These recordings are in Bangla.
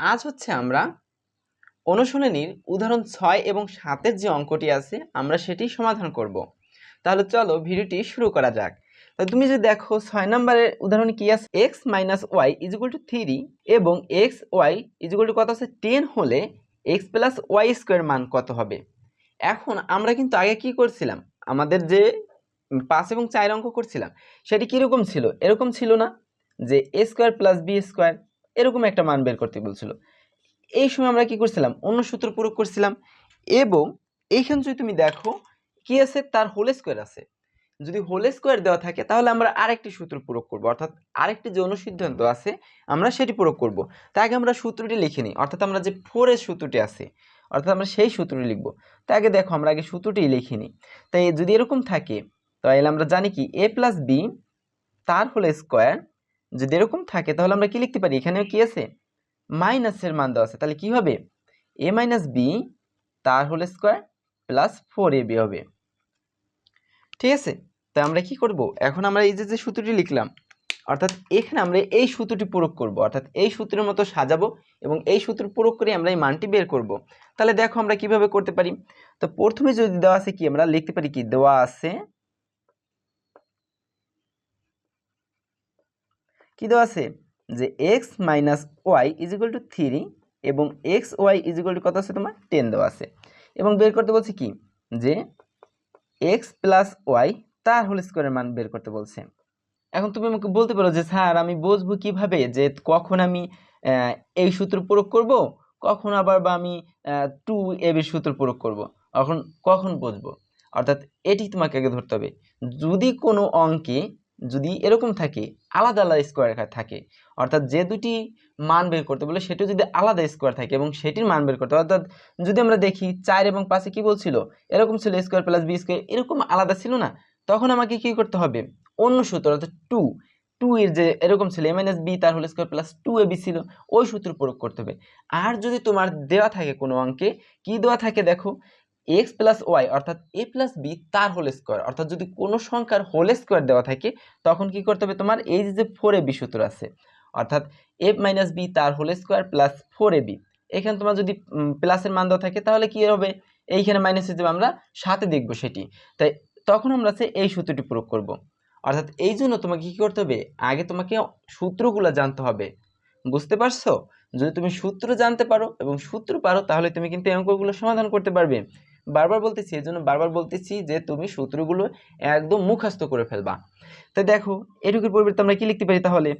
আজ হচ্ছে আমরা অনুশীলনীর উদাহরণ ছয় এবং সাতের যে অঙ্কটি আছে, আমরা সেটি সমাধান করব। তাহলে চলো ভিডিওটি শুরু করা যাক। তো তুমি যদি দেখো, ছয় নম্বরের উদাহরণে কি আছে? X minus Y is equal to three এবং X Y is equal to কত আছে? টেন হলে এক্স প্লাস ওয়াই স্কোয়ার মান কত হবে? এখন আমরা কিন্তু আগে কি করছিলাম? আমাদের যে পাঁচ এবং চার অঙ্ক করছিলাম, সেটি কীরকম ছিল? এরকম ছিল না যে A square plus B square এরকম একটা মান বের করতে বলছিল। এই সময় আমরা কি করছিলাম? অন্য সূত্র প্রয়োগ করছিলাম এবং এইখানে যদি তুমি দেখো, কি আছে? তার হোল স্কোয়ার আছে। যদি হোল স্কোয়ার দেওয়া থাকে, তাহলে আমরা আরেকটি সূত্র প্রয়োগ করব। অর্থাৎ আরেকটি যে অনুসিদ্ধান্ত আছে, আমরা সেটি প্রয়োগ করব। তার আগে আমরা সূত্রটি লিখে নিই। অর্থাৎ আমরা যে ফোরের সূত্রটি আছে, অর্থাৎ আমরা সেই সূত্রটি লিখব। তার আগে দেখো, আমরা আগে সূত্রটি লিখে নিই। তাই যদি এরকম থাকে, তাহলে আমরা জানি কি? এ প্লাস বি তার হোল স্কোয়ার যদি এরকম থাকে, তাহলে আমরা কি লিখতে পারি? এখানেও কি আছে? মাইনাসের মান দেওয়া আছে। তাহলে কি হবে? এ মাইনাস বি তার whole square plus four A B হবে। ঠিক আছে? তা আমরা কি করব? এখন আমরা এই যে যে সূত্রটি লিখলাম, অর্থাৎ এখানে আমরা এই সূত্রটি প্রয়োগ করব। অর্থাৎ এই সূত্রের মতো সাজাবো এবং এই সূত্র প্রয়োগ করে আমরা এই মানটি বের করব। তাহলে দেখো আমরা কীভাবে করতে পারি? তো প্রথমে যদি দেওয়া আছে কি? আমরা লিখতে পারি কি? দেওয়া আছে কি দেওয়া আছে? যে X minus Y is equal to three এবং X Y is equal to কত আছে তোমার? টেন দেওয়া আছে। এবং বের করতে বলছে কি? যে এক্স প্লাস ওয়াই তার হোল স্কোয়ারের মান বের করতে বলছে। এখন তুমি আমাকে বলতে পারো যে, স্যার, আমি বুঝব কীভাবে যে কখন আমি এই সূত্র প্রয়োগ করব, কখন আবার বা আমি টু এবির সূত্র প্রয়োগ করব। এখন কখন বুঝব? অর্থাৎ এটি তোমাকে আগে ধরতে হবে। যদি কোনো অঙ্কে যদি এরকম থাকে, আলাদা আলাদা স্কোয়ার থাকে, অর্থাৎ যে দুটি মান বের করতে বলে সেটি যদি আলাদা স্কোয়ার থাকে এবং সেটির মান বের করতে অর্থাৎ যদি আমরা দেখি চার এবং পাঁচে কি বলছিল? এরকম ছিল স্কোয়ার প্লাস বি স্কোয়ার এরকম আলাদা ছিল না। তখন আমাকে কি করতে হবে? অন্য সূত্র, অর্থাৎ টু টু এর যে এরকম ছিল এম এস বি তার whole square plus two a b ছিল, ওই সূত্র প্রয়োগ করতে হবে। আর যদি তোমার দেওয়া থাকে কোনো অঙ্কে, কি দেওয়া থাকে দেখো? এক্স প্লাস ওয়াই অর্থাৎ এ প্লাস বি তার হোল স্কোয়ার অর্থাৎ যদি কোনো সংখ্যার হোল স্কোয়ার দেওয়া থাকে, তখন কি করতে হবে তোমার? এই যে ফোর এ বি সূত্র আছে, অর্থাৎ এফ মাইনাস বি তার whole square plus four a b এখানে তোমার যদি প্লাসের মান দেওয়া থাকে, তাহলে কি হবে? এইখানে মাইনাস হিসেবে আমরা সাথে দেখব সেটি। তাই তখন আমরা হচ্ছে এই সূত্রটি প্রয়োগ করব। অর্থাৎ এই জন্য তোমাকে কী করতে হবে? আগে তোমাকে সূত্রগুলো জানতে হবে। বুঝতে পারছ? যদি তুমি সূত্র জানতে পারো এবং সূত্র পারো, তাহলে তুমি কিন্তু এই অঙ্কগুলো সমাধান করতে পারবে। বারবার বলতেছি এই জন্য বারবার বলতেছি যে তুমি সূত্রগুলো একদম মুখস্থ করে ফেলবা। তো দেখো, এটুকুর পরিবর্তে আমরা কি লিখতে পারি তাহলে?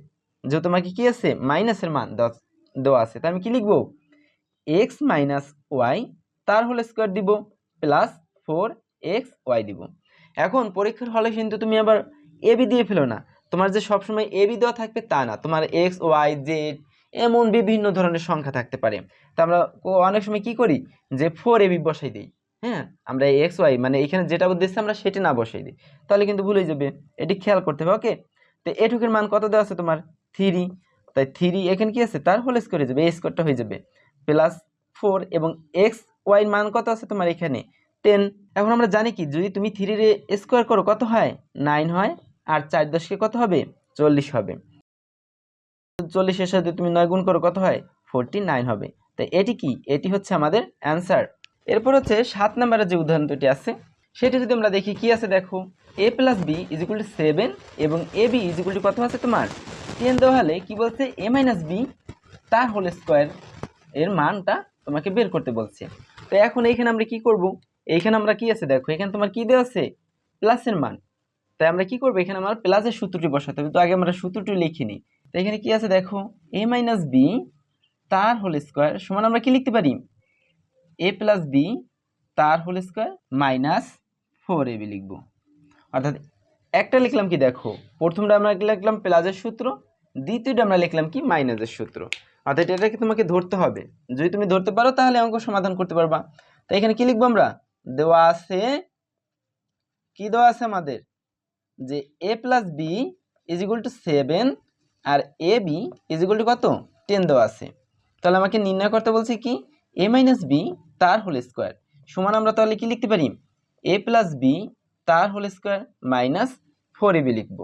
যে তোমাকে কি আছে? মাইনাসের মান দেওয়া আছে। তাই আমি কি লিখব? এক্স মাইনাস ওয়াই, তার হোল স্কোয়ার দিব প্লাস ফোর এক্স ওয়াই দিব। এখন পরীক্ষার হলে কিন্তু তুমি আবার এবি দিয়ে ফেলো না। তোমার যে সবসময় এবি দেওয়া থাকবে তা না। তোমার এক্স, ওয়াই, জেড এমন বিভিন্ন ধরনের সংখ্যা থাকতে পারে। তা আমরা অনেক সময় কি করি? যে ফোর এবি বসাই দিই। হ্যাঁ আমরা এক্স ওয়াই মানে এখানে যেটা উদ্দেশ্যে আমরা সেটি না বসাই দিই। তাহলে কিন্তু ভুলে যাবে। এটি খেয়াল করতে হবে ওকে তো এটুকের মান কত দেওয়া আছে তোমার? থ্রি তাই থ্রি এখানে কি আছে? তার হোল স্কোয়ার হয়ে যাবে, এই স্কোয়ারটা হয়ে যাবে। প্লাস ফোর এবং এক্স ওয়াই মান কত আছে তোমার এখানে? টেন এখন আমরা জানি কি, যদি তুমি থ্রি রে স্কোয়ার করো, কত হয়? নাইন হয়। আর চার দশকে কত হবে? চল্লিশ হবে। চল্লিশের সাথে তুমি নয় গুণ করো, কত হয়? ফোরটি নাইন হবে। তাই এটি কি? এটি হচ্ছে আমাদের অ্যান্সার এরপর হচ্ছে সাত নম্বরের যে উদাহরণটি আছে, সেটি যদি আমরা দেখি, কি আছে দেখো? A plus b is equal to seven এবং a b is equal to কত আছে তোমার? টেন দেওয়া হলে কি বলছে? এ মাইনাস বি তার হোল স্কোয়ার এর মানটা তোমাকে বের করতে বলছে। তো এখন এইখানে আমরা কি করব? এইখানে আমরা কি আছে দেখো? এখানে তোমার কি দেওয়া আছে? প্লাসের মান। তাই আমরা কি করব? এখানে আমার প্লাসের সূত্রটি বসাতে হবে। তো আগে আমরা সূত্রটি লিখে নিই। তো এখানে কি আছে দেখো? এ মাইনাস বি তার হোল স্কোয়ার সমান আমরা কি লিখতে পারি? এ প্লাস বি তার whole square minus four a b লিখব। অর্থাৎ একটা লিখলাম কি দেখো, প্রথমটা আমরা লিখলাম প্লাসের সূত্র, দ্বিতীয়টা আমরা লিখলাম কি মাইনাসের সূত্র। অর্থাৎ এটাকে তোমাকে ধরতে হবে। যদি তুমি ধরতে পারো, তাহলে অঙ্ক সমাধান করতে পারবা। তো এখানে কি লিখব আমরা? দেওয়া আছে, কি দেওয়া আছে আমাদের? যে a plus b is to seven R A B is to কত? টেন দেওয়া আছে। তাহলে আমাকে নির্ণয় করতে বলছে কি? এ মাইনাস বি তার হোল স্কোয়ার। সমান আমরা তাহলে কি লিখতে পারি? এ প্লাস বি তার whole square minus four a b লিখব।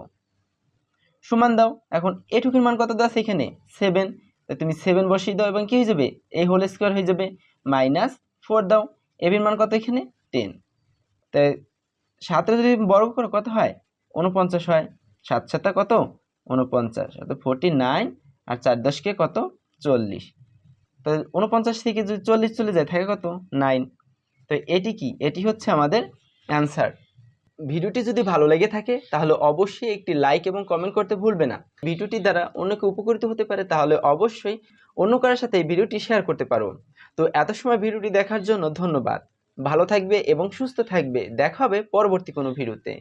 সমান দাও, এখন এটুকুর মান কত আছে এখানে? সেভেন তুমি সেভেন বসিয়ে দাও এবং কি হয়ে যাবে? এই হোল স্কোয়ার হয়ে যাবে। মাইনাস ফোর দাও। এবির মান কত এখানে? টেন তাই সাতের যদি বর্গ করো, কত হয়? উনপঞ্চাশ হয়। সাত সাতটা কত? উনপঞ্চাশ অত ফোরটি নাইন আর চার দশকে কত? চল্লিশ। তো উনপঞ্চাশ থেকে যদি চল্লিশ চলে যায়, থাকে কত? নাইন। তো এটি কি? এটি হচ্ছে আমাদের অ্যান্সার। ভিডিওটি যদি ভালো লেগে থাকে, তাহলে অবশ্যই একটি লাইক এবং কমেন্ট করতে ভুলবে না। ভিডিওটি দ্বারা অন্যকে উপকৃত হতে পারে, তাহলে অবশ্যই অন্য কারোর সাথে ভিডিওটি শেয়ার করতে পারো। তো এত সময় ভিডিওটি দেখার জন্য ধন্যবাদ। ভালো থাকবে এবং সুস্থ থাকবে। দেখা হবে পরবর্তী কোনো ভিডিওতে।